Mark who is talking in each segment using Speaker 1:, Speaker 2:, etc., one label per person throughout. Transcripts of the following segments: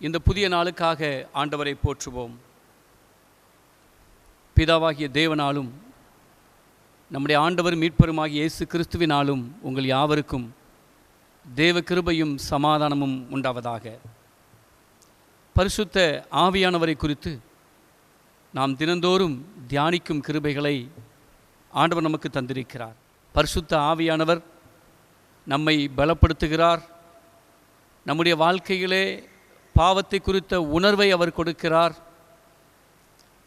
Speaker 1: இந்த புதிய நாளுக்காக ஆண்டவரை போற்றுவோம். பிதாவாகிய தேவனாலும் நம்முடைய ஆண்டவர் மீட்பருமாகிய இயேசு கிறிஸ்துவினாலும் உங்கள் யாவருக்கும் தேவ கிருபையும் சமாதானமும் உண்டாவதாக. பரிசுத்த ஆவியானவரை குறித்து நாம் தினந்தோறும் தியானிக்கும் கிருபைகளை ஆண்டவர் நமக்கு தந்திருக்கிறார். பரிசுத்த ஆவியானவர் நம்மை பலப்படுத்துகிறார். நம்முடைய வாழ்க்கையிலே பாவத்தை குறித்த உணர்வை அவர் கொடுக்கிறார்.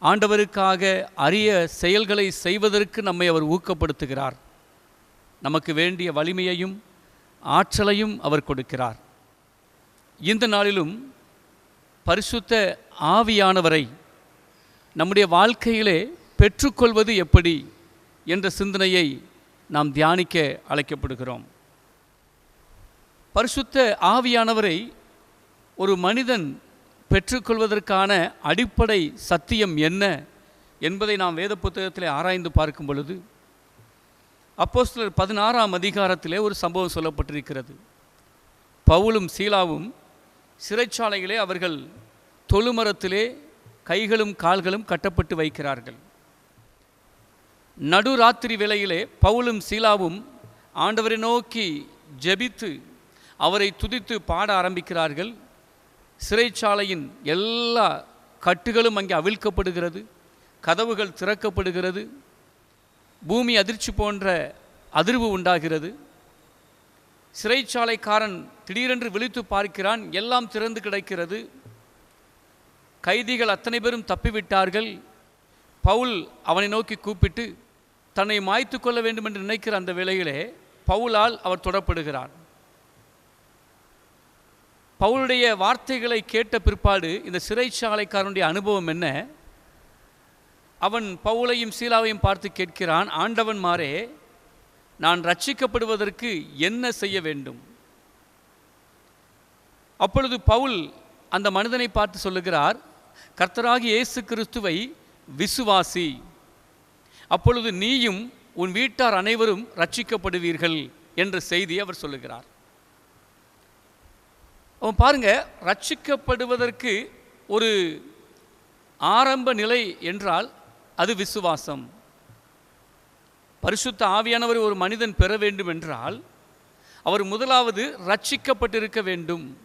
Speaker 1: ஆண்டவருக்காக அரிய செயல்களை செய்வதற்கு நம்மை அவர் ஊக்கப்படுத்துகிறார். நமக்கு வேண்டிய வலிமையையும் ஆற்றலையும் அவர் கொடுக்கிறார். இந்த நாளிலும் பரிசுத்த ஆவியானவரை நம்முடைய வாழ்க்கையிலே பெற்றுக்கொள்வது எப்படி என்ற சிந்தனையை நாம் தியானிக்க அழைக்கப்படுகிறோம். பரிசுத்த ஆவியானவரை ஒரு மனிதன் பெற்றுக்கொள்வதற்கான அடிப்படை சத்தியம் என்ன என்பதை நாம் வேத புத்தகத்தில் ஆராய்ந்து பார்க்கும் பொழுது அப்போஸ்தலர் பதினாறாம் அதிகாரத்திலே ஒரு சம்பவம் சொல்லப்பட்டிருக்கிறது. பவுலும் சீலாவும் சிறைச்சாலையிலே அவர்கள் தொழுமரத்திலே கைகளும் கால்களும் கட்டப்பட்டு வைக்கிறார்கள். நடுராத்திரி வேளையிலே பவுலும் சீலாவும் ஆண்டவரை நோக்கி ஜெபித்து அவரை துதித்து பாட ஆரம்பிக்கிறார்கள். சிறைச்சாலையின் எல்லா கட்டுகளும் அங்கே அவிழ்க்கப்படுகிறது கதவுகள் திறக்கப்படுகிறது பூமி அதிர்ச்சி போன்ற அதிர்வு உண்டாகிறது. சிறைச்சாலைக்காரன் திடீரென்று விழித்து பார்க்கிறான் எல்லாம் திறந்து கிடைக்கிறது. கைதிகள் அத்தனை பேரும் தப்பிவிட்டார்கள். பவுல் அவனை நோக்கி கூப்பிட்டு தன்னை மாய்த்து கொள்ள வேண்டும் என்று நினைக்கிற அந்த வேளையிலே பவுலால் அவர் தொடப்படுகிறான் பவுலுடைய வார்த்தைகளை கேட்ட பிற்பாடு இந்த சிறைச்சாலைக்காரனுடைய அனுபவம் என்ன? அவன் பவுலையும் சீலாவையும் பார்த்து கேட்கிறான் ஆண்டவன் மாறே நான் ரட்சிக்கப்படுவதற்கு என்ன செய்ய வேண்டும்? அப்பொழுது பவுல் அந்த மனிதனை பார்த்து சொல்லுகிறார் கர்த்தராகி இயேசு கிறிஸ்துவை விசுவாசி. அப்பொழுது நீயும் உன் வீட்டார் அனைவரும் ரட்சிக்கப்படுவீர்கள் என்ற செய்தி அவர் சொல்லுகிறார். அவன் பாருங்க ரட்சிக்கப்படுவதற்கு ஒரு ஆரம்ப நிலை என்றால் அது விசுவாசம். பரிசுத்த ஆவியானவர் ஒரு மனிதன் பெற வேண்டும் என்றால் அவர் முதலாவது ரட்சிக்கப்பட்டிருக்க வேண்டும்.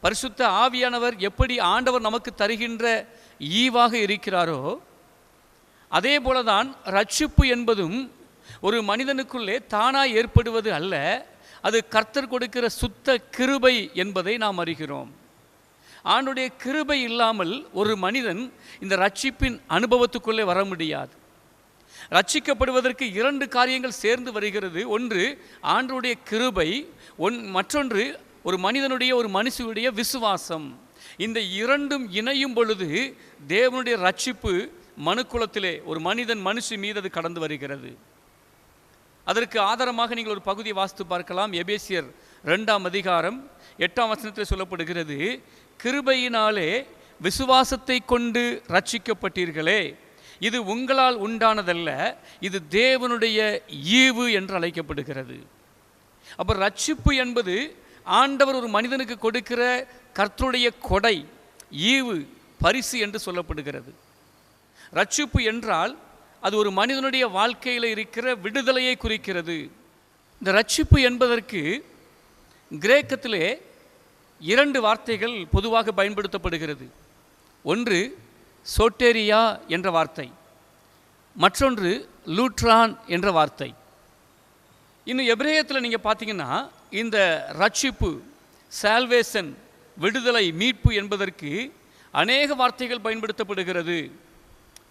Speaker 1: பரிசுத்த ஆவியானவர் எப்படி ஆண்டவர் நமக்கு தருகின்ற ஈவாக இருக்கிறாரோ அதே போலதான் ரட்சிப்பு என்பதும் ஒரு மனிதனுக்குள்ளே தானாக ஏற்படுவது அல்ல அது கர்த்தர் கொடுக்கிற சுத்த கிருபை என்பதை நாம் அறிகிறோம். ஆண்டுடைய கிருபை இல்லாமல் ஒரு மனிதன் இந்த ரட்சிப்பின் அனுபவத்துக்குள்ளே வர முடியாது. ரட்சிக்கப்படுவதற்கு இரண்டு காரியங்கள் சேர்ந்து வருகிறது. ஒன்று ஆண்டுடைய கிருபை ஒன் மற்றொன்று ஒரு மனிதனுடைய ஒரு மனுஷனுடைய விசுவாசம். இந்த இரண்டும் இணையும் பொழுது தேவனுடைய ரட்சிப்பு மனுக்குலத்திலே ஒரு மனிதன் மனுஷி மீது அது கடந்து வருகிறது. அதற்கு ஆதாரமாக நீங்கள் ஒரு பகுதியை வாசித்து பார்க்கலாம். எபேசியர் ரெண்டாம் அதிகாரம் எட்டாம் வசனத்தில் சொல்லப்படுகிறது கிருபையினாலே விசுவாசத்தை கொண்டு ரட்சிக்கப்பட்டீர்களே இது உங்களால் உண்டானதல்ல இது தேவனுடைய ஈவு என்று அழைக்கப்படுகிறது. அப்போ ரட்சிப்பு என்பது ஆண்டவர் ஒரு மனிதனுக்கு கொடுக்கிற கர்த்தருடைய கொடை ஈவு பரிசு என்று சொல்லப்படுகிறது. ரட்சிப்பு என்றால் அது ஒரு மனிதனுடைய வாழ்க்கையில் இருக்கிற விடுதலையை குறிக்கிறது. இந்த ரட்சிப்பு என்பதற்கு கிரேக்கத்திலே இரண்டு வார்த்தைகள் பொதுவாக பயன்படுத்தப்படுகிறது. ஒன்று சோட்டேரியா என்ற வார்த்தை. மற்றொன்று லூட்ரான் என்ற வார்த்தை. இன்னும் எபிரேயத்தில் நீங்கள் பார்த்தீங்கன்னா இந்த ரட்சிப்பு சால்வேஷன் விடுதலை மீட்பு என்பதற்கு அநேக வார்த்தைகள் பயன்படுத்தப்படுகிறது.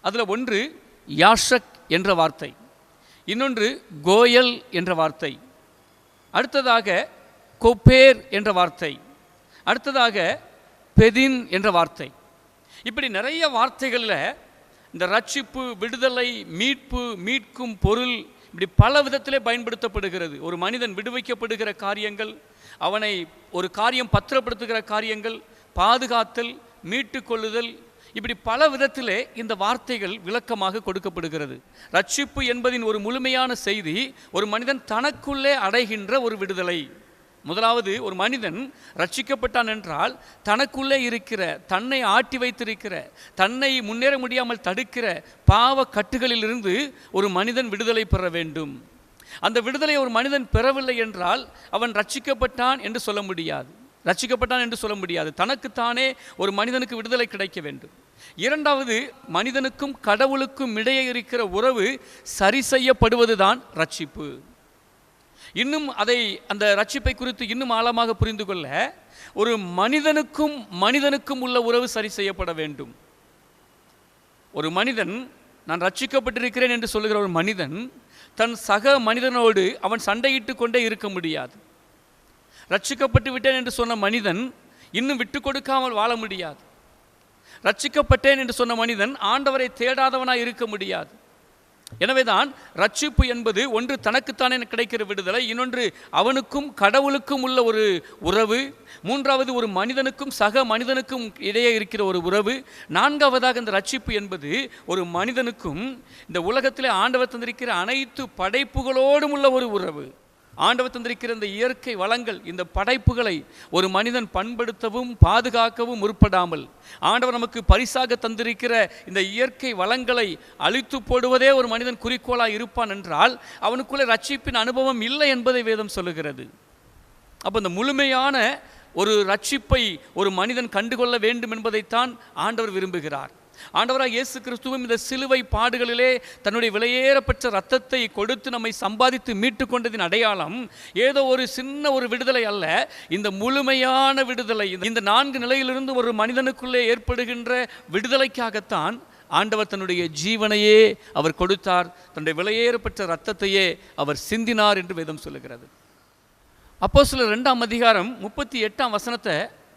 Speaker 1: அதில் ஒன்று யாஷக் என்ற வார்த்தை. இன்னொன்று கோயல் என்ற வார்த்தை. அடுத்ததாக கொப்பேர் என்ற வார்த்தை. அடுத்ததாக பெதின் என்ற வார்த்தை. இப்படி நிறைய வார்த்தைகளில் இந்த ரட்சிப்பு விடுதலை மீட்பு மீட்கும் பொருள் இப்படி பல விதத்திலே பயன்படுத்தப்படுகிறது. ஒரு மனிதன் விடுவிக்கப்படுகிற காரியங்கள் அவனை ஒரு காரியம் பத்திரப்படுத்துகிற காரியங்கள் பாதுகாத்தல் மீட்டு கொள்ளுதல் இப்படி பல விதத்திலே இந்த வார்த்தைகள் விளக்கமாக கொடுக்கப்படுகிறது. ரட்சிப்பு என்பதின் ஒரு முழுமையான செய்தி ஒரு மனிதன் தனக்குள்ளே அடைகின்ற ஒரு விடுதலை. முதலாவது ஒரு மனிதன் ரட்சிக்கப்பட்டான் என்றால் தனக்குள்ளே இருக்கிற தன்னை ஆட்டி வைத்திருக்கிற தன்னை முன்னேற முடியாமல் தடுக்கிற பாவ கட்டுகளிலிருந்து ஒரு மனிதன் விடுதலை பெற வேண்டும். அந்த விடுதலை ஒரு மனிதன் பெறவில்லை என்றால் அவன் ரட்சிக்கப்பட்டான் என்று சொல்ல முடியாது. ரச்சிக்கப்பட்டான் என்று சொல்ல முடியாது. தனக்குத்தானே ஒரு மனிதனுக்கு விடுதலை கிடைக்க வேண்டும். இரண்டாவது மனிதனுக்கும் கடவுளுக்கும் இடையே இருக்கிற உறவு சரி செய்யப்படுவதுதான் ரட்சிப்பு. இன்னும் அதை அந்த ரட்சிப்பை குறித்து இன்னும் ஆழமாக புரிந்து கொள்ள ஒரு மனிதனுக்கும் மனிதனுக்கும் உள்ள உறவு சரி செய்யப்பட வேண்டும். ஒரு மனிதன் நான் ரட்சிக்கப்பட்டிருக்கிறேன் என்று சொல்லுகிற ஒரு மனிதன் தன் சக மனிதனோடு அவன் சண்டையிட்டு கொண்டே இருக்க முடியாது. ரட்சிக்கப்பட்டு விட்டேன் என்று சொன்ன மனிதன் இன்னும் விட்டு கொடுக்காமல் வாழ முடியாது. ரட்சிக்கப்பட்டேன் என்று சொன்ன மனிதன் ஆண்டவரை தேடாதவனாக இருக்க முடியாது. எனவேதான் ரட்சிப்பு என்பது ஒன்று தனக்குத்தானே கிடைக்கிற விடுதலை இன்னொன்று அவனுக்கும் கடவுளுக்கும் உள்ள ஒரு உறவு மூன்றாவது ஒரு மனிதனுக்கும் சக மனிதனுக்கும் இடையே இருக்கிற ஒரு உறவு நான்காவதாக இந்த ரட்சிப்பு என்பது ஒரு மனிதனுக்கும் இந்த உலகத்தில் ஆண்டவர் தந்திருக்கிற அனைத்து படைப்புகளோடும் உள்ள ஒரு உறவு. ஆண்டவர் தந்திருக்கிற இந்த இயற்கை வளங்கள் இந்த படைப்புகளை ஒரு மனிதன் பண்படுத்தவும் பாதுகாக்கவும் முற்படாமல் ஆண்டவர் நமக்கு பரிசாக தந்திருக்கிற இந்த இயற்கை வளங்களை அழித்து போடுவதே ஒரு மனிதன் குறிக்கோளாக இருப்பான் என்றால் அவனுக்குள்ளே ரட்சிப்பின் அனுபவம் இல்லை என்பதை வேதம் சொல்லுகிறது. அப்போ இந்த முழுமையான ஒரு ரட்சிப்பை ஒரு மனிதன் கண்டுகொள்ள வேண்டும் என்பதைத்தான் ஆண்டவர் விரும்புகிறார். ஆண்டவராக இயேசு கிறிஸ்துவும் இந்த சிலுவை பாடுகளிலே தன்னுடைய விலையேறப்பட்ட ரத்தத்தை கொடுத்து நம்மை சம்பாதித்து மீட்டு கொண்டதின் அடையாளம் ஏதோ ஒரு சின்ன ஒரு விடுதலை அல்ல. இந்த முழுமையான விடுதலை இந்த- நான்கு நிலையிலிருந்து ஒரு மனிதனுக்குள்ளே ஏற்படுகின்ற விடுதலைக்காகத்தான் ஆண்டவர் தன்னுடைய ஜீவனையே அவர் கொடுத்தார். தன்னுடைய விலையேறப்பட்ட ரத்தத்தையே அவர் சிந்தினார் என்று வேதம் சொல்லுகிறது. அப்போ சில ரெண்டாம் அதிகாரம் முப்பத்தி எட்டாம் வசனத்தை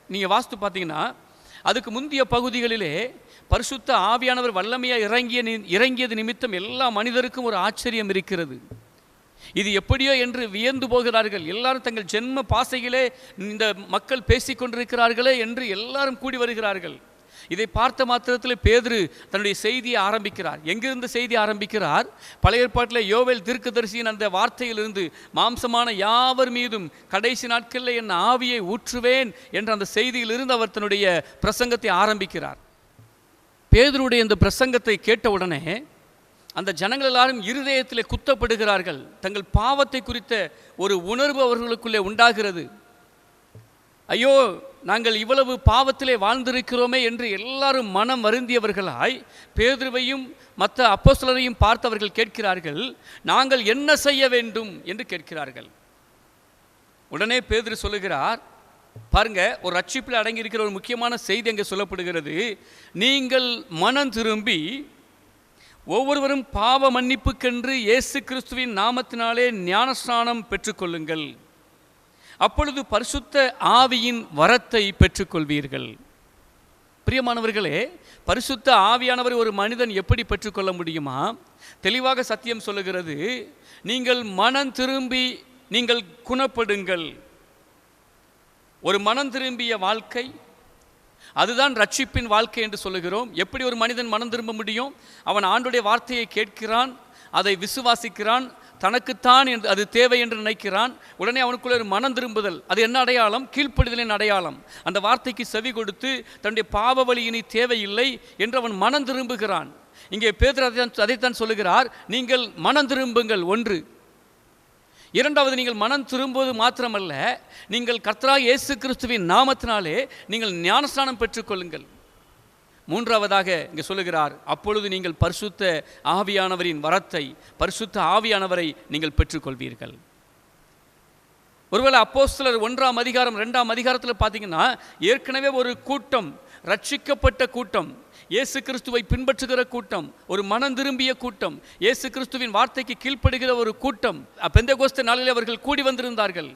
Speaker 1: நீங்கள் வாஸ்து பார்த்தீங்கன்னா அதுக்கு முந்தைய பகுதிகளிலே பரிசுத்த ஆவியானவர் வல்லமையாக இறங்கிய இறங்கியது நிமித்தம் எல்லா மனிதருக்கும் ஒரு ஆச்சரியம் இருக்கிறது. இது எப்படியோ என்று வியந்து போகிறார்கள். எல்லாரும் தங்கள் ஜென்ம பாசையிலே இந்த மக்கள் பேசிக்கொண்டிருக்கிறார்களே என்று எல்லாரும் கூடி வருகிறார்கள். இதை பார்த்த மாத்திரத்தில் பேதுரு தன்னுடைய செய்தியை ஆரம்பிக்கிறார். எங்கிருந்து செய்தி ஆரம்பிக்கிறார்? பழைய ஏற்பாட்டில் யோவேல் தீர்க்கதரிசியின் அந்த வார்த்தையிலிருந்து மாம்சமான யாவர் மீதும் கடைசி நாட்களில் என் ஆவியை ஊற்றுவேன் என்ற அந்த செய்தியிலிருந்து அவர் தன்னுடைய பிரசங்கத்தை ஆரம்பிக்கிறார். பேதுருடைய இந்த பிரசங்கத்தை கேட்டவுடனே அந்த ஜனங்கள் எல்லாரும் இருதயத்திலே குத்தப்படுகிறார்கள். தங்கள் பாவத்தை குறித்த ஒரு உணர்வு அவர்களுக்குள்ளே உண்டாகிறது. ஐயோ நாங்கள் இவ்வளவு பாவத்திலே வாழ்ந்திருக்கிறோமே என்று எல்லாரும் மனம் வருந்தியவர்களாய் பேதுருவையும் மற்ற அப்போஸ்தலரையும் பார்த்தவர்கள் கேட்கிறார்கள் நாங்கள் என்ன செய்ய வேண்டும்? என்று கேட்கிறார்கள். உடனே பேதுரு சொல்லுகிறார் பாருங்க ஒரு ரட்சிப்பில் அடங்கியிருக்கிற ஒரு முக்கியமான செய்தி அங்கே சொல்லப்படுகிறது. நீங்கள் மனம் திரும்பி ஒவ்வொருவரும் பாவ மன்னிப்புக்கென்று இயேசு கிறிஸ்துவின் நாமத்தினாலே ஞானஸ்நானம் பெற்றுக்கொள்ளுங்கள். அப்பொழுது பரிசுத்த ஆவியின் வரத்தை பெற்றுக்கொள்வீர்கள். பிரியமானவர்களே பரிசுத்த ஆவியானவர் ஒரு மனிதன் எப்படி பெற்றுக்கொள்ள முடியுமா? தெளிவாக சத்தியம் சொல்லுகிறது நீங்கள் மனம் திரும்பி நீங்கள் குணப்படுங்கள். ஒரு மனம் திரும்பிய வாழ்க்கை அதுதான் ரட்சிப்பின் வாழ்க்கை என்று சொல்லுகிறோம். எப்படி ஒரு மனிதன் மனம் திரும்ப முடியும்? அவன் ஆண்டுடைய வார்த்தையை கேட்கிறான் அதை விசுவாசிக்கிறான் தனக்குத்தான் என்று அது தேவை என்று நினைக்கிறான். உடனே அவனுக்குள்ள ஒரு மனம் திரும்புதல். அது என்ன அடையாளம்? கீழ்ப்படுதலின் அடையாளம். அந்த வார்த்தைக்கு செவி கொடுத்து தன்னுடைய பாவ வழி இனி தேவையில்லை என்று அவன் மனம் திரும்புகிறான். இங்கே பேதர் அதைத்தான் அதைத்தான் சொல்லுகிறார். நீங்கள் மனம் திரும்புங்கள். ஒன்று. இரண்டாவது நீங்கள் மனம் திரும்புவது மாத்திரமல்ல. நீங்கள் கர்த்தராக இயேசு கிறிஸ்துவின் நாமத்தினாலே நீங்கள் ஞானஸ்நானம் பெற்றுக்கொள்ளுங்கள். மூன்றாவதாக இங்கே சொல்லுகிறார் அப்பொழுது நீங்கள் பரிசுத்த ஆவியானவரின் வரத்தை பரிசுத்த ஆவியானவரை நீங்கள் பெற்றுக்கொள்வீர்கள். ஒருவேளை அப்போஸ்தலர் ஒன்றாம் அதிகாரம் ரெண்டாம் அதிகாரத்தில் பார்த்தீங்கன்னா ஏற்கனவே ஒரு கூட்டம் ரட்சிக்கப்பட்ட கூட்டம் இயேசு கிறிஸ்துவை பின்பற்றுகிற கூட்டம் ஒரு மனம் திரும்பிய கூட்டம் இயேசு கிறிஸ்துவின் வார்த்தைக்கு கீழ்ப்படுகிற ஒரு கூட்டம் பெந்தகோஸ்த நாளில் அவர்கள் கூடி வந்திருந்தார்கள்.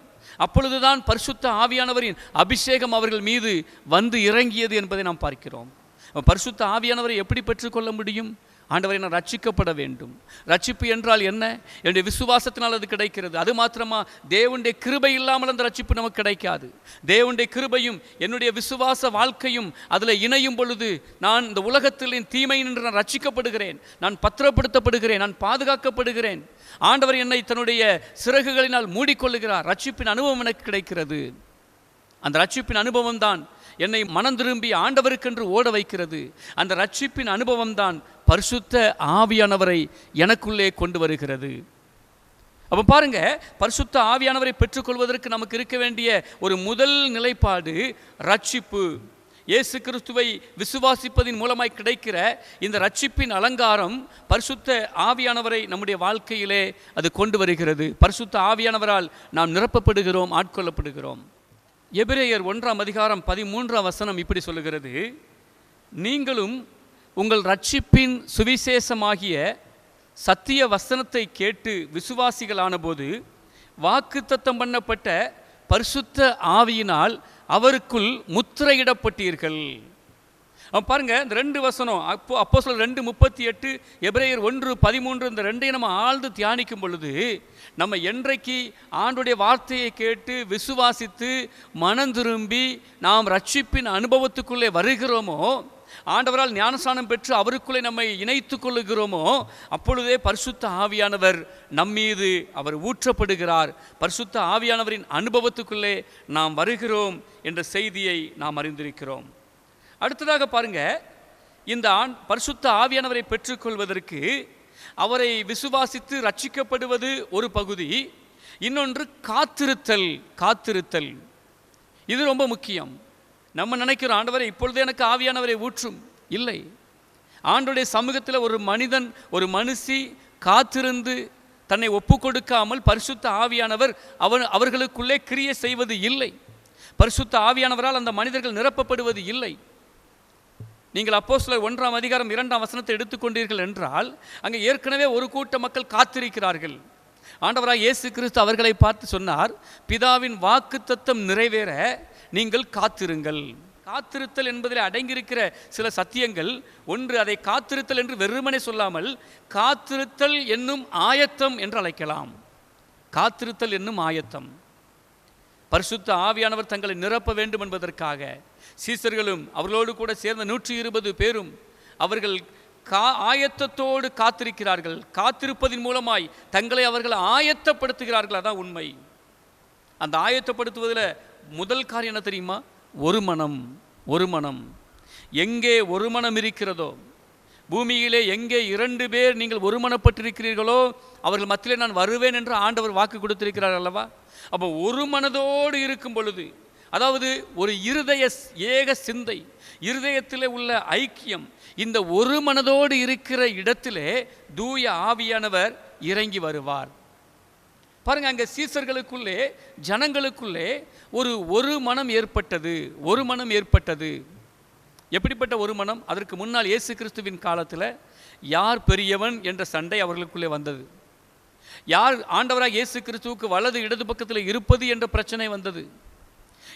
Speaker 1: அப்பொழுதுதான் பரிசுத்த ஆவியானவரின் அபிஷேகம் அவர்கள் மீது வந்து இறங்கியது என்பதை நாம் பார்க்கிறோம். பரிசுத்த ஆவியானவரை எப்படி பெற்றுக்கொள்ள முடியும்? ஆண்டவரை நான் ரட்சிக்கப்பட வேண்டும். ரட்சிப்பு என்றால் என்ன? என்னுடைய விசுவாசத்தினால் அது கிடைக்கிறது. அது மாத்திரமா தேவனுடைய கிருபை இல்லாமல் அந்த ரட்சிப்பு நமக்கு கிடைக்காது. தேவனுடைய கிருபையும் என்னுடைய விசுவாச வாழ்க்கையும் அதில் இணையும் பொழுது நான் இந்த உலகத்தில் என் தீமை நின்று நான் ரட்சிக்கப்படுகிறேன். நான் பத்திரப்படுத்தப்படுகிறேன். நான் பாதுகாக்கப்படுகிறேன். ஆண்டவர் என்னை தன்னுடைய சிறகுகளினால் மூடிக்கொள்ளுகிறார். ரட்சிப்பின் அனுபவம் எனக்கு கிடைக்கிறது. அந்த ரட்சிப்பின் அனுபவம் தான் என்னை மனம் திரும்பி ஆண்டவருக்கென்று ஓட வைக்கிறது. அந்த ரட்சிப்பின் அனுபவம்தான் பரிசுத்த ஆவியானவரை எனக்குள்ளே கொண்டு வருகிறது. அப்போ பாருங்க பரிசுத்த ஆவியானவரை பெற்றுக்கொள்வதற்கு நமக்கு இருக்க வேண்டிய ஒரு முதல் நிலைப்பாடு ரட்சிப்பு. இயேசு கிறிஸ்துவை விசுவாசிப்பதின் மூலமாய் கிடைக்கிற இந்த ரட்சிப்பின் அலங்காரம் பரிசுத்த ஆவியானவரை நம்முடைய வாழ்க்கையிலே அது கொண்டு வருகிறது. பரிசுத்த ஆவியானவரால் நாம் நிரப்பப்படுகிறோம் ஆட்கொள்ளப்படுகிறோம். எபிரேயர் ஒன்றாம் அதிகாரம் பதிமூன்றாம் வசனம் இப்படி சொல்லுகிறது. நீங்களும் உங்கள் ரட்சிப்பின் சுவிசேஷமாகிய சத்திய வசனத்தை கேட்டு விசுவாசிகளானபோது வாக்குத்தத்தம் பண்ணப்பட்ட பரிசுத்த ஆவியினால் அவருக்குள் முத்திரையிடப்பட்டீர்கள். அவன் பாருங்கள் இந்த ரெண்டு வசனம் அப்போ அப்போ சொல்ல ரெண்டு முப்பத்தி எட்டு எப்ரேயர் ஒன்று பதிமூன்று இந்த ரெண்டையும் நம்ம ஆழ்ந்து தியானிக்கும் பொழுது நம்ம என்றைக்கு ஆண்டுடைய வார்த்தையை கேட்டு விசுவாசித்து மனம் திரும்பி நாம் ரட்சிப்பின் அனுபவத்துக்குள்ளே வருகிறோமோ ஆண்டவரால் ஞானஸ்நானம் பெற்று அவருக்குள்ளே நம்மை இணைத்து கொள்ளுகிறோமோ அப்பொழுதே பரிசுத்த ஆவியானவர் நம்மீது அவர் ஊற்றப்படுகிறார். பரிசுத்த ஆவியானவரின் அனுபவத்துக்குள்ளே நாம் வருகிறோம் என்ற செய்தியை நாம் அறிந்திருக்கிறோம். அடுத்ததாக பாருங்க. இந்த ஆண் பரிசுத்த ஆவியானவரை பெற்றுக்கொள்வதற்கு அவரை விசுவாசித்து ரட்சிக்கப்படுவது ஒரு பகுதி. இன்னொன்று காத்திருத்தல் காத்திருத்தல். இது ரொம்ப முக்கியம். நம்ம நினைக்கிறோம் ஆண்டவரை இப்பொழுது எனக்கு ஆவியானவரை ஊற்றும். இல்லை. ஆண்டுடைய சமூகத்தில் ஒரு மனிதன் ஒரு மனுஷி காத்திருந்து தன்னை ஒப்பு கொடுக்காமல் பரிசுத்த ஆவியானவர் அவன் அவர்களுக்குள்ளே கிரியை செய்வது இல்லை. பரிசுத்த ஆவியானவரால் அந்த மனிதர்கள் நிரப்பப்படுவது இல்லை. நீங்கள் அப்போ ஒன்றாம் அதிகாரம் இரண்டாம் வசனத்தை எடுத்துக்கொண்டீர்கள் என்றால் அங்கே ஏற்கனவே ஒரு கூட்ட மக்கள் காத்திருக்கிறார்கள். ஆண்டவராக இயேசு கிறிஸ்து அவர்களை பார்த்து சொன்னார் பிதாவின் வாக்கு தத்தம் நிறைவேற நீங்கள் காத்திருங்கள். காத்திருத்தல் என்பதில் அடங்கியிருக்கிற சில சத்தியங்கள் ஒன்று அதை காத்திருத்தல் என்று வெறுமனே சொல்லாமல் காத்திருத்தல் என்னும் ஆயத்தம் என்று அழைக்கலாம். காத்திருத்தல் என்னும் ஆயத்தம். பரிசுத்த ஆவியானவர் தங்களை நிரப்ப வேண்டும் என்பதற்காக சீசர்களும் அவர்களோடு கூட சேர்ந்த நூற்றி இருபது பேரும் அவர்கள் கா ஆயத்தத்தோடு காத்திருக்கிறார்கள். காத்திருப்பதின் மூலமாய் தங்களை அவர்கள் ஆயத்தப்படுத்துகிறார்கள். அதான் உண்மை. அந்த ஆயத்தப்படுத்துவதில் முதல் காரியம் என்ன தெரியுமா? ஒரு மனம் ஒரு மனம். எங்கே ஒரு மனம் இருக்கிறதோ பூமியிலே எங்கே இரண்டு பேர் நீங்கள் ஒருமனப்பட்டிருக்கிறீர்களோ அவர்கள் மத்தியிலே நான் வருவேன் என்று ஆண்டவர் வாக்கு கொடுத்திருக்கிறார் அல்லவா? அப்போ ஒரு மனதோடு இருக்கும் பொழுது அதாவது ஒரு இருதய ஏக சிந்தை இருதயத்திலே உள்ள ஐக்கியம் இந்த ஒரு மனதோடு இருக்கிற இடத்திலே தூய ஆவியானவர் இறங்கி வருவார். பாருங்க அங்கே சீசர்களுக்குள்ளே ஜனங்களுக்குள்ளே ஒரு ஒரு மனம் ஏற்பட்டது ஒரு மனம் ஏற்பட்டது. எப்படிப்பட்ட ஒரு மனம்? அதற்கு முன்னால் இயேசு கிறிஸ்துவின் காலத்தில் யார் பெரியவன் என்ற சண்டை அவர்களுக்குள்ளே வந்தது. யார் ஆண்டவராக இயேசு கிறிஸ்துவுக்கு வலது இடது பக்கத்தில் இருப்பது என்ற பிரச்சனை வந்தது.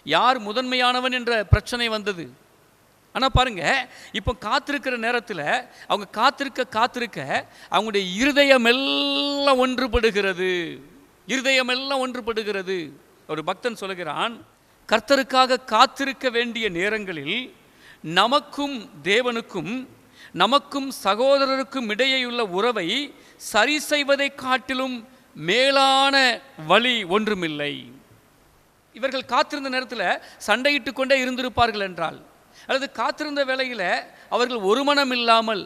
Speaker 1: யார் முதன்மையானவன் என்ற பிரச்சனை வந்தது. ஆனால் பாருங்கள் இப்போ காத்திருக்கிற நேரத்தில் அவங்க காத்திருக்க காத்திருக்க அவங்களுடைய இருதயம் எல்லாம் ஒன்றுபடுகிறது. இருதயம் எல்லாம் ஒன்றுபடுகிறது. ஒரு பக்தன் சொல்லுகிறான் கர்த்தருக்காக காத்திருக்க வேண்டிய நேரங்களில் நமக்கும் தேவனுக்கும் நமக்கும் சகோதரருக்கும் இடையேயுள்ள உறவை சரி செய்வதை காட்டிலும் மேலான வழி ஒன்றுமில்லை. இவர்கள் காத்திருந்த நேரத்தில் சண்டையிட்டு கொண்டே இருந்திருப்பார்கள் என்றால் அல்லது காத்திருந்த வேளையில் அவர்கள் ஒரு மனம் இல்லாமல்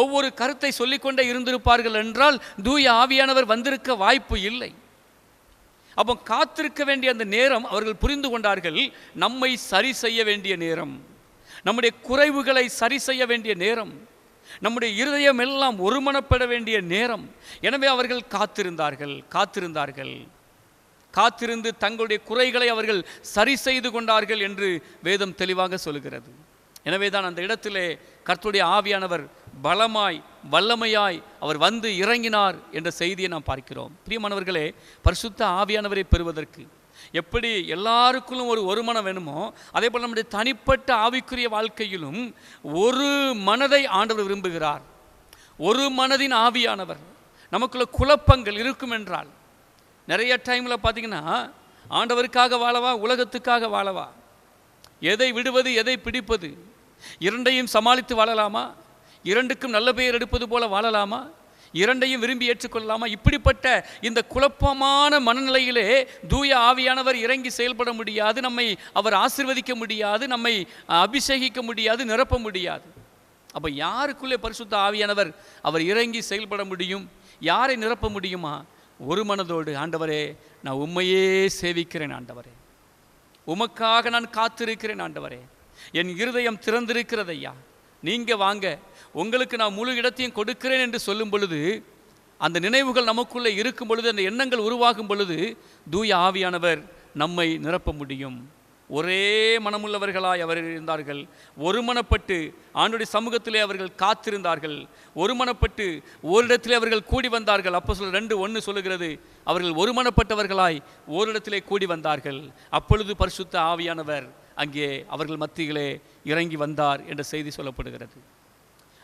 Speaker 1: ஒவ்வொரு கருத்தை சொல்லிக்கொண்டே இருந்திருப்பார்கள் என்றால் தூய ஆவியானவர் வந்திருக்க வாய்ப்பு இல்லை. அப்போ காத்திருக்க வேண்டிய அந்த நேரம் அவர்கள் புரிந்து கொண்டார்கள் நம்மை சரி செய்ய வேண்டிய நேரம். நம்முடைய குறைவுகளை சரி செய்ய வேண்டிய நேரம். நம்முடைய இருதயம் எல்லாம் ஒருமனப்பட வேண்டிய நேரம். எனவே அவர்கள் காத்திருந்தார்கள் காத்திருந்தார்கள். காத்திருந்து தங்களுடைய குறைகளை அவர்கள் சரி செய்து கொண்டார்கள் என்று வேதம் தெளிவாக சொல்கிறது எனவே தான் அந்த இடத்திலே கர்த்துடைய ஆவியானவர் பலமாய் வல்லமையாய் அவர் வந்து இறங்கினார் என்ற செய்தியை நாம் பார்க்கிறோம். பிரியமானவர்களே பரிசுத்த ஆவியானவரை பெறுவதற்கு எப்படி எல்லாருக்குள்ளும் ஒரு ஒரு மனம் வேணுமோ அதே போல் நம்முடைய தனிப்பட்ட ஆவிக்குரிய வாழ்க்கையிலும் ஒரு மனதை ஆண்டவர் விரும்புகிறார். ஒரு மனதின் ஆவியானவர் நமக்குள்ள குழப்பங்கள் இருக்கும் என்றால் நிறைய டைமில் பார்த்தீங்கன்னா ஆண்டவருக்காக வாழவா உலகத்துக்காக வாழவா? எதை விடுவது எதை பிடிப்பது? இரண்டையும் சமாளித்து வாழலாமா? இரண்டுக்கும் நல்ல பெயர் எடுப்பது போல வாழலாமா? இரண்டையும் விரும்பி ஏற்றுக்கொள்ளலாமா? இப்படிப்பட்ட இந்த குழப்பமான மனநிலையிலே தூய ஆவியானவர் இறங்கி செயல்பட முடியாது. நம்மை அவர் ஆசிர்வதிக்க முடியாது. நம்மை அபிஷேகிக்க முடியாது. நிரப்ப முடியாது. அப்போ யாருக்குள்ளே பரிசுத்த ஆவியானவர் அவர் இறங்கி செயல்பட முடியும்? யாரை நிரப்ப முடியுமா? ஒரு மனதோடு ஆண்டவரே நான் உண்மையே சேவிக்கிறேன் ஆண்டவரே. உமக்காக நான் காத்திருக்கிறேன் ஆண்டவரே. என் இருதயம் திறந்திருக்கிறது ஐயா. நீங்கள் வாங்க. உங்களுக்கு நான் முழு இடத்தையும் கொடுக்கிறேன் என்று சொல்லும் பொழுது அந்த நினைவுகள் நமக்குள்ளே இருக்கும் பொழுது அந்த எண்ணங்கள் உருவாகும் பொழுது தூய ஆவியானவர் நம்மை நிரப்ப முடியும். ஒரே மனமுள்ளவர்களாய் அவர் இருந்தார்கள். ஒருமனப்பட்டு ஆண்டுடைய சமூகத்திலே அவர்கள் காத்திருந்தார்கள். ஒருமனப்பட்டு ஓரிடத்திலே அவர்கள் கூடி வந்தார்கள். அப்போ சொல்ல ரெண்டு ஒன்று சொல்லுகிறது. அவர்கள் ஒருமனப்பட்டவர்களாய் ஓரிடத்திலே கூடி வந்தார்கள். அப்பொழுது பரிசுத்த ஆவியானவர் அங்கே அவர்கள் மத்தியிலே இறங்கி வந்தார் என்ற செய்தி சொல்லப்படுகிறது.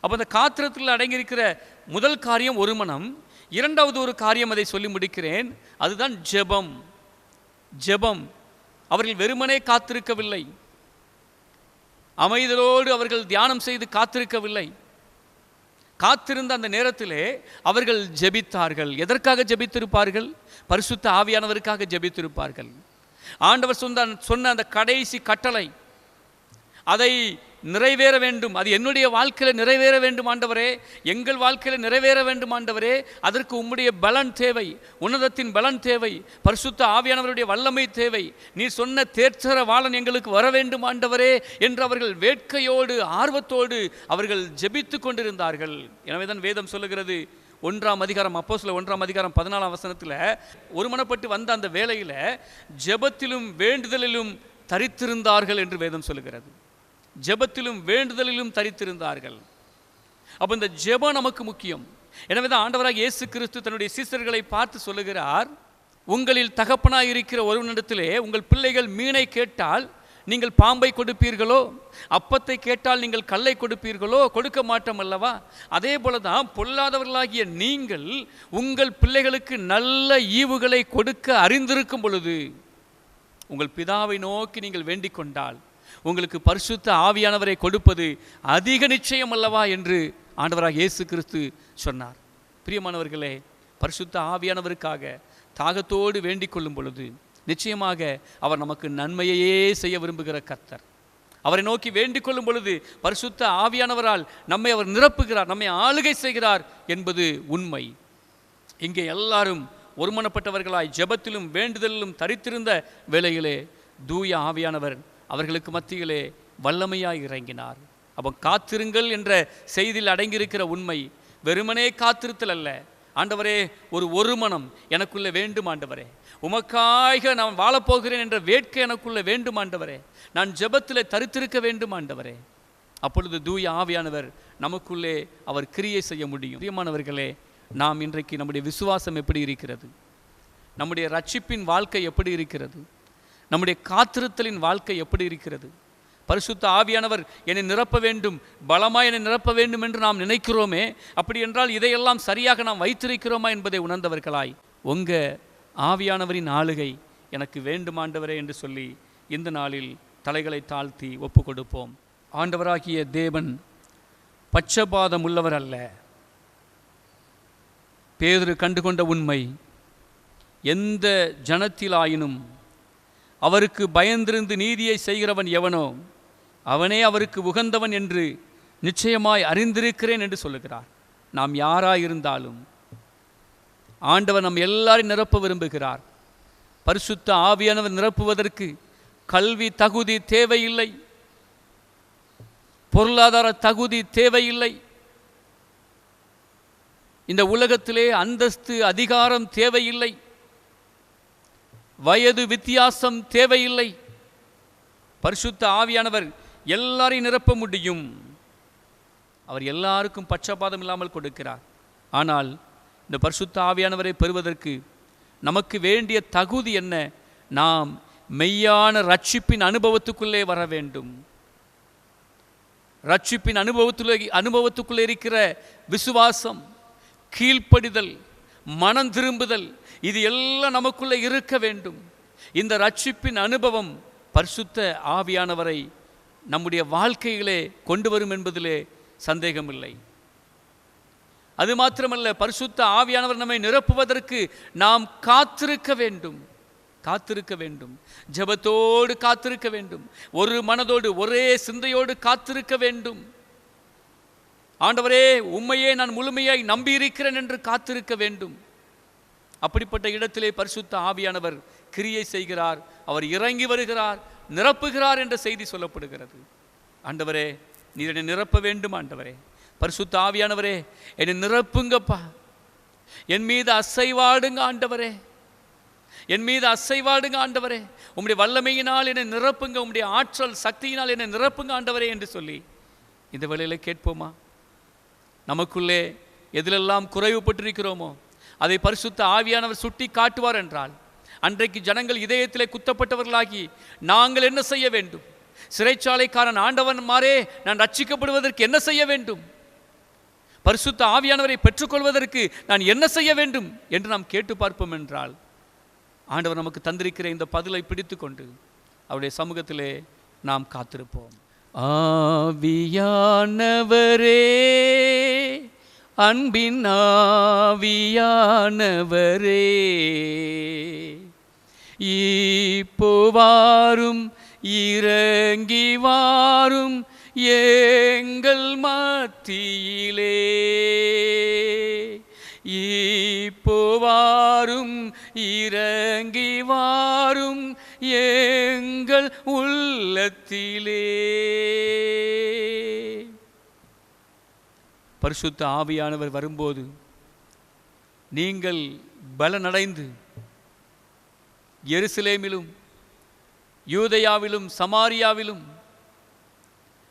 Speaker 1: அப்போ அந்த காத்திரத்தில் அடங்கியிருக்கிற முதல் காரியம் ஒரு மனம். இரண்டாவது ஒரு காரியம் அதை சொல்லி முடிக்கிறேன். அதுதான் ஜெபம். ஜெபம். அவர்கள் வெறுமனே காத்திருக்கவில்லை. அமைதலோடு அவர்கள் தியானம் செய்து காத்திருக்கவில்லை. காத்திருந்த அந்த நேரத்திலே அவர்கள் ஜெபித்தார்கள். எதற்காக ஜெபித்திருப்பார்கள்? பரிசுத்த ஆவியானவருக்காக ஜெபித்திருப்பார்கள். ஆண்டவர் சொந்த சொன்ன அந்த கடைசி கட்டளை அதை நிறைவேற வேண்டும். அது என்னுடைய வாழ்க்கையில் நிறைவேற வேண்டும் ஆண்டவரே. எங்கள் வாழ்க்கையில் நிறைவேற வேண்டும் ஆண்டவரே. அதற்கு உம்முடைய பலன் தேவை. உன்னதத்தின் பலன் தேவை. பரிசுத்த ஆவியானவருடைய வல்லமை தேவை. நீ சொன்ன தேர்ச்சர வாளன் எங்களுக்கு வர வேண்டும் ஆண்டவரே என்று அவர்கள் வேட்கையோடு ஆர்வத்தோடு அவர்கள் ஜெபித்து கொண்டிருந்தார்கள். எனவே தான் வேதம் சொல்லுகிறது. ஒன்றாம் அதிகாரம் அப்போ சில ஒன்றாம் அதிகாரம் பதினாலாம் வசனத்தில் ஒருமனப்பட்டு வந்த அந்த வேலையில் ஜெபத்திலும் வேண்டுதலிலும் தரித்திருந்தார்கள் என்று வேதம் சொல்லுகிறது. ஜெபத்திலும் வேண்டுதலிலும் தரித்திருந்தார்கள். அப்போ இந்த ஜெபம் நமக்கு முக்கியம். எனவே தான் ஆண்டவராக இயேசு கிறிஸ்து தன்னுடைய சீசர்களை பார்த்து சொல்லுகிறார் உங்களில் தகப்பனாக இருக்கிற ஒருவனிடத்திலே உங்கள் பிள்ளைகள் மீனை கேட்டால் நீங்கள் பாம்பை கொடுப்பீர்களோ? அப்பத்தை கேட்டால் நீங்கள் கல்லை கொடுப்பீர்களோ? கொடுக்க மாட்டோம் அல்லவா? அதே போல தான் பொல்லாதவர்களாகிய நீங்கள் உங்கள் பிள்ளைகளுக்கு நல்ல ஈவுகளை கொடுக்க அறிந்திருக்கும் பொழுது உங்கள் பிதாவை நோக்கி நீங்கள் வேண்டிக் கொண்டால் உங்களுக்கு பரிசுத்த ஆவியானவரை கொடுப்பது அதிக நிச்சயம் அல்லவா என்று ஆண்டவராக இயேசு கிறிஸ்து சொன்னார். பிரியமானவர்களே பரிசுத்த ஆவியானவருக்காக தாகத்தோடு வேண்டிக் கொள்ளும் பொழுது நிச்சயமாக அவர் நமக்கு நன்மையையே செய்ய விரும்புகிற கர்த்தர். அவரை நோக்கி வேண்டிக் கொள்ளும் பொழுது பரிசுத்த ஆவியானவரால் நம்மை அவர் நிரப்புகிறார் நம்மை ஆளுகை செய்கிறார் என்பது உண்மை. இங்கே எல்லாரும் ஒருமனப்பட்டவர்களாய் ஜெபத்திலும் வேண்டுதலிலும் தரித்திருந்த வேளையிலே தூய ஆவியானவர் அவர்களுக்கு மத்தியிலே வல்லமையாய் இறங்கினார். அப்போ காத்திருங்கள் என்ற செய்தியில் அடங்கியிருக்கிற உண்மை வெறுமனே காத்திருத்தல் அல்ல. ஆண்டவரே ஒரு ஒரு மனம் எனக்குள்ளே வேண்டும் ஆண்டவரே. உமக்காக நான் வாழப்போகிறேன் என்ற வேட்கை எனக்குள்ளே வேண்டும் ஆண்டவரே. நான் ஜெபத்தில் தரித்திருக்க வேண்டும் ஆண்டவரே. அப்பொழுது தூய ஆவியானவர் நமக்குள்ளே அவர் கிரியை செய்ய முடியும். பிரியமானவர்களே நாம் இன்றைக்கு நம்முடைய விசுவாசம் எப்படி இருக்கிறது? நம்முடைய ரட்சிப்பின் வாழ்க்கை எப்படி இருக்கிறது? நம்முடைய காத்திருத்தலின் வாழ்க்கை எப்படி இருக்கிறது? பரிசுத்த ஆவியானவர் என்னை நிரப்ப வேண்டும் பலமாக என்னை நிரப்ப வேண்டும் என்று நாம் நினைக்கிறோமே? அப்படி என்றால் இதையெல்லாம் சரியாக நாம் வைத்திருக்கிறோமா என்பதை உணர்ந்தவர்களாய் உங்கள் ஆவியானவரின் ஆளுகை எனக்கு வேண்டுமாண்டவரே என்று சொல்லி இந்த நாளில் தலைகளை தாழ்த்தி ஒப்பு கொடுப்போம் ஆண்டவராகிய தேவன் பச்சபாதம் உள்ளவர் அல்ல. பேதரு கண்டுகொண்ட உண்மை எந்த ஜனத்திலாயினும் அவருக்கு பயந்திருந்து நீதியை செய்கிறவன் எவனோ அவனே அவருக்கு உகந்தவன் என்று நிச்சயமாய் அறிந்திருக்கிறேன் என்று சொல்லுகிறார். நாம் யாராயிருந்தாலும் ஆண்டவர் நம் எல்லாரையும் நிரப்ப விரும்புகிறார். பரிசுத்த ஆவியானவர் நிரப்புவதற்கு கல்வி தகுதி தேவையில்லை. பொருளாதார தகுதி தேவையில்லை. இந்த உலகத்திலே அந்தஸ்து அதிகாரம் தேவையில்லை. வயது வித்தியாசம் தேவையில்லை. பரிசுத்த ஆவியானவர் எல்லாரையும் நிரப்ப முடியும். அவர் எல்லாருக்கும் பட்சபாதம் இல்லாமல் கொடுக்கிறார். ஆனால் இந்த பரிசுத்த ஆவியானவரை பெறுவதற்கு நமக்கு வேண்டிய தகுதி என்ன? நாம் மெய்யான ரட்சிப்பின் அனுபவத்துக்குள்ளே வர வேண்டும். ரட்சிப்பின் அனுபவத்தில் அனுபவத்துக்குள்ளே இருக்கிற விசுவாசம் கீழ்ப்படிதல் மனம் திரும்புதல் இது எல்லாம் நமக்குள்ளே இருக்க வேண்டும். இந்த ரட்சிப்பின் அனுபவம் பரிசுத்த ஆவியானவரை நம்முடைய வாழ்க்கையிலே கொண்டு வரும் என்பதிலே சந்தேகமில்லை. அது மாத்திரமல்ல பரிசுத்த ஆவியானவர் நம்மை நிரப்புவதற்கு நாம் காத்திருக்க வேண்டும். காத்திருக்க வேண்டும். ஜெபத்தோடு காத்திருக்க வேண்டும். ஒரு மனதோடு ஒரே சிந்தையோடு காத்திருக்க வேண்டும். ஆண்டவரே உண்மையே நான் முழுமையாய் நம்பியிருக்கிறேன் என்று காத்திருக்க வேண்டும். அப்படிப்பட்ட இடத்திலே பரிசுத்த ஆவியானவர் கிரியை செய்கிறார் அவர் இறங்கி வருகிறார் நிரப்புகிறார் என்ற செய்தி சொல்லப்படுகிறது. ஆண்டவரே நீர் என்னை நிரப்ப வேண்டும் ஆண்டவரே. பரிசுத்த ஆவியானவரே என்னை நிரப்புங்கப்பா. என் மீது அசைவாடுங்க ஆண்டவரே. என் மீது அசைவாடுங்க ஆண்டவரே. உம்முடைய வல்லமையினால் என்னை நிரப்புங்க உம்முடைய ஆற்றல் சக்தியினால் என்னை நிரப்புங்க ஆண்டவரே என்று சொல்லி. இந்த வேளையில் கேட்போமா? நமக்குள்ளே எதிலெல்லாம் குறைவுபட்டிருக்கிறோமோ? அதை பரிசுத்த ஆவியானவர் சுட்டி காட்டுவார் என்றால் அன்றைக்கு ஜனங்கள் இதயத்திலே குத்தப்பட்டவர்களாகி நாங்கள் என்ன செய்ய வேண்டும்? சிறைச்சாலைக்காரன் ஆண்டவன் மாறே நான் ரட்சிக்கப்படுவதற்கு என்ன செய்ய வேண்டும்? பரிசுத்த ஆவியானவரை பெற்றுக்கொள்வதற்கு நான் என்ன செய்ய வேண்டும்? என்று நாம் கேட்டு பார்ப்போம் என்றால் ஆண்டவர் நமக்கு தந்திருக்கிற இந்த பதிலை பிடித்துக்கொண்டு அவருடைய சமூகத்திலே நாம் காத்திருப்போம். ஆவியானவரே அன்பின் ஆவியானவரே. இப்போவாரும் இறங்கி வாரும் எங்கள் மத்தியிலே. இப்போவாரும் இறங்கி வாரும் எங்கள் உள்ளத்திலே. பரிசுத்த ஆவியானவர் வரும்போது நீங்கள் பலனடைந்து எருசலேமிலும் யூதையாவிலும் சமாரியாவிலும்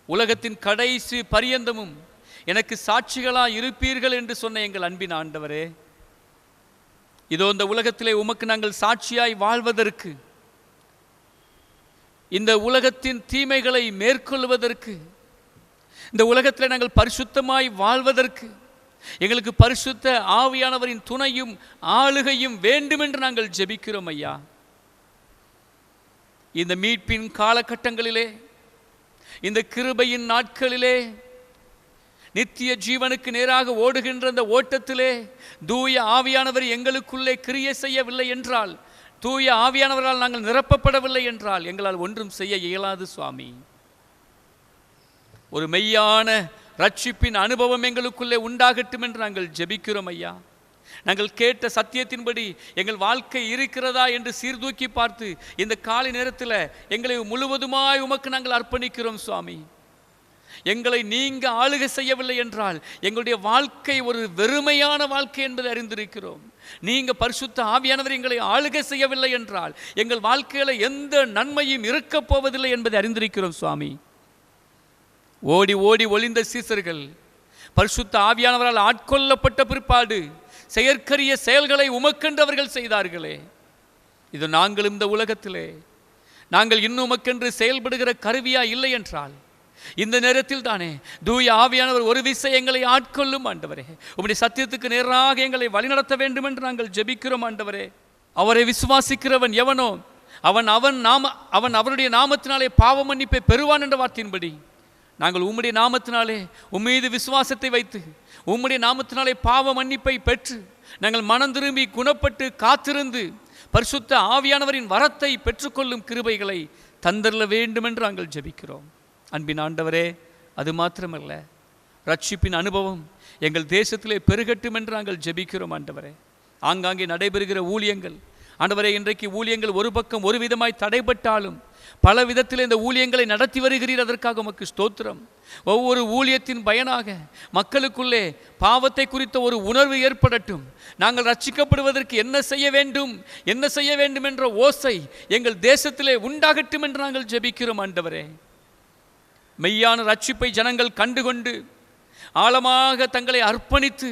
Speaker 1: உலகத்தின் கடைசி பரியந்தமும் எனக்கு சாட்சிகளாக இருப்பீர்கள் என்று சொன்ன எங்கள் அன்பின் ஆண்டவரே இதோ இந்த உலகத்திலே உமக்கு நாங்கள் சாட்சியாய் வாழ்வதற்கு இந்த உலகத்தின் தீமைகளை மேற்கொள்வதற்கு இந்த உலகத்தில் நாங்கள் பரிசுத்தமாய் வாழ்வதற்கு எங்களுக்கு பரிசுத்த ஆவியானவரின் துணையும் ஆளுகையும் வேண்டுமென்று நாங்கள் ஜெபிக்கிறோம் ஐயா. இந்த மீட்பின் காலகட்டங்களிலே இந்த கிருபையின் நாட்களிலே நித்திய ஜீவனுக்கு நேராக ஓடுகின்ற அந்த ஓட்டத்திலே தூய ஆவியானவர் எங்களுக்குள்ளே கிரிய செய்யவில்லை என்றால் தூய ஆவியானவரால் நாங்கள் நிரப்பப்படவில்லை என்றால் எங்களால் ஒன்றும் செய்ய இயலாது சுவாமி. ஒரு மெய்யான ரட்சிப்பின் அனுபவம் எங்களுக்குள்ளே உண்டாகட்டும் என்று நாங்கள் ஜெபிக்கிறோம் ஐயா. நாங்கள் கேட்ட சத்தியத்தின்படி எங்கள் வாழ்க்கை இருக்கிறதா என்று சீர்தூக்கி பார்த்து இந்த காலை நேரத்தில் எங்களை முழுவதுமாய் உமக்கு நாங்கள் அர்ப்பணிக்கிறோம் சுவாமி. எங்களை நீங்க ஆளுகை செய்யவில்லை என்றால் எங்களுடைய வாழ்க்கை ஒரு வெறுமையான வாழ்க்கை என்பதை அறிந்திருக்கிறோம். நீங்க பரிசுத்த ஆவியானவர் எங்களை ஆளுகை செய்யவில்லை என்றால் எங்கள் வாழ்க்கையில் எந்த நன்மையும் இருக்கப் போவதில்லை என்பதை அறிந்திருக்கிறோம் சுவாமி. ஓடி ஓடி ஒளிந்த சீசர்கள் பரிசுத்த ஆவியானவரால் ஆட்கொள்ளப்பட்ட பிற்பாடு செயற்கரிய செயல்களை உமக்கென்றவர்கள் செய்தார்களே. இது நாங்கள் இந்த உலகத்திலே நாங்கள் இன்னும் உமக்கென்று செயல்படுகிற கருவியா இல்லை என்றால் இந்த நேரத்தில் தானே தூய ஆவியானவர் ஒரு விசை எங்களை ஆட்கொள்ளும் ஆண்டவரே. உம்முடைய சத்தியத்துக்கு நேராக எங்களை வழிநடத்த வேண்டும் என்று நாங்கள் ஜெபிக்கிறோம் ஆண்டவரே. அவரை விசுவாசிக்கிறவன் எவனோ அவன் அவன் நாம அவன் அவருடைய நாமத்தினாலே பாவ மன்னிப்பை பெறுவான் என்ற வார்த்தையின்படி நாங்கள் உம்முடைய நாமத்தினாலே உம்மீது விசுவாசத்தை வைத்து உம்முடைய நாமத்தினாலே பாவ மன்னிப்பை பெற்று நாங்கள் மனம் திரும்பி குணப்பட்டு காத்திருந்து பரிசுத்த ஆவியானவரின் வரத்தை பெற்றுக்கொள்ளும் கிருபைகளை தந்தரல வேண்டும் என்று நாங்கள் ஜெபிக்கிறோம். அன்பின் ஆண்டவரே அது மாத்திரமல்ல. ரட்சிப்பின் அனுபவம் எங்கள் தேசத்திலே பெருகட்டும் என்று நாங்கள் ஜெபிக்கிறோம் ஆண்டவரே. ஆங்காங்கே நடைபெறுகிற ஊழியங்கள் ஆண்டவரே இன்றைக்கு ஊழியங்கள் ஒரு பக்கம் ஒரு விதமாய் தடைபட்டாலும் பல விதத்தில் இந்த ஊழியங்களை நடத்தி வருகிறீர் அதற்காக உமக்கு ஸ்தோத்திரம். ஒவ்வொரு ஊழியத்தின் பயனாக மக்களுக்குள்ளே பாவத்தை குறித்த ஒரு உணர்வு ஏற்படட்டும். நாங்கள் ரட்சிக்கப்படுவதற்கு என்ன செய்ய வேண்டும் என்ன செய்ய வேண்டும் என்ற ஓசை எங்கள் தேசத்திலே உண்டாகட்டும் என்று நாங்கள் ஜெபிக்கிறோம் ஆண்டவரே. மெய்யான ரட்சிப்பை ஜனங்கள் கண்டுகொண்டு ஆழமாக தங்களை அர்ப்பணித்து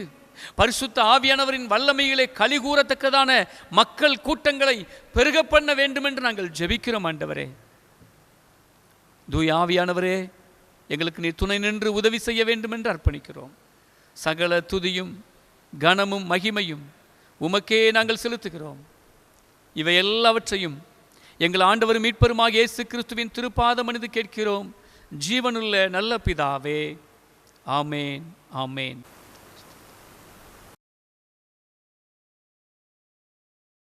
Speaker 1: பரிசுத்த ஆவியானவரின் வல்லமையிலே கலிகூறத்தக்கதான மக்கள் கூட்டங்களை பெருக பண்ண வேண்டும் என்று நாங்கள் ஜெபிக்கிறோம் ஆண்டவரே. தூயாவியானவரே எங்களுக்கு நீ துணை நின்று உதவி செய்ய வேண்டும் என்று அர்ப்பணிக்கிறோம். சகல துதியும் கனமும் மகிமையும் உமக்கே நாங்கள் செலுத்துகிறோம். இவை எல்லாவற்றையும் எங்கள் ஆண்டவர் மீட்பருமாக இயேசு கிறிஸ்துவின் திருப்பாதம் அணிந்து கேட்கிறோம். ஜீவனுள்ள நல்ல பிதாவே. ஆமேன் ஆமேன்.